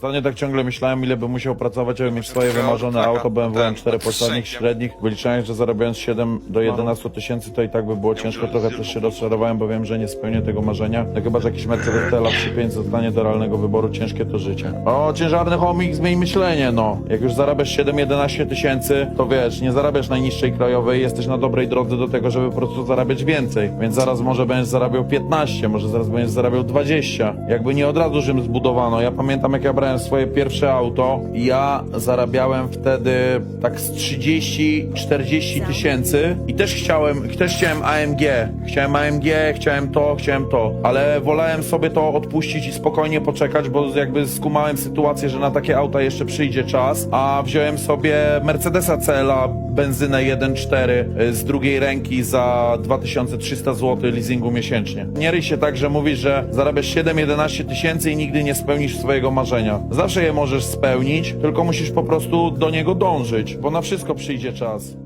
Ostatnio tak ciągle myślałem, ile bym musiał pracować, żeby mieć swoje wymarzone auto BMW M4 pośrednich, wszędzie. średnich, wyliczając, że zarabiając 7 do 11 tysięcy, to i tak by było ciężko. Trochę też się rozczarowałem, bo wiem, że nie spełnię tego marzenia. No chyba, że jakiś Mercedes TLA 35 zostanie do realnego wyboru, ciężkie to życie. O, ciężarny chomik, zmień myślenie, no. Jak już zarabiasz 7-11 tysięcy, to wiesz, nie zarabiasz najniższej krajowej, jesteś na dobrej drodze do tego, żeby po prostu zarabiać więcej. Więc zaraz może będziesz zarabiał 15, może zaraz będziesz zarabiał 20. Jakby nie od razu Rzym zbudowano. Ja pamiętam, jak ja brałem swoje pierwsze auto, ja zarabiałem wtedy tak z 30-40 tysięcy i też chciałem, też chciałem AMG. Chciałem AMG, chciałem to, chciałem to, ale wolałem sobie to odpuścić i spokojnie poczekać, bo jakby skumałem sytuację, że na takie auta jeszcze przyjdzie czas, a wziąłem sobie Mercedesa CLA benzynę 1.4 y, z drugiej ręki za 2300 zł leasingu miesięcznie. Nie ryj się tak, że mówisz, że zarabiasz 7-11 tysięcy i nigdy nie spełnisz swojego marzenia. Zawsze je możesz spełnić, tylko musisz po prostu do niego dążyć, bo na wszystko przyjdzie czas.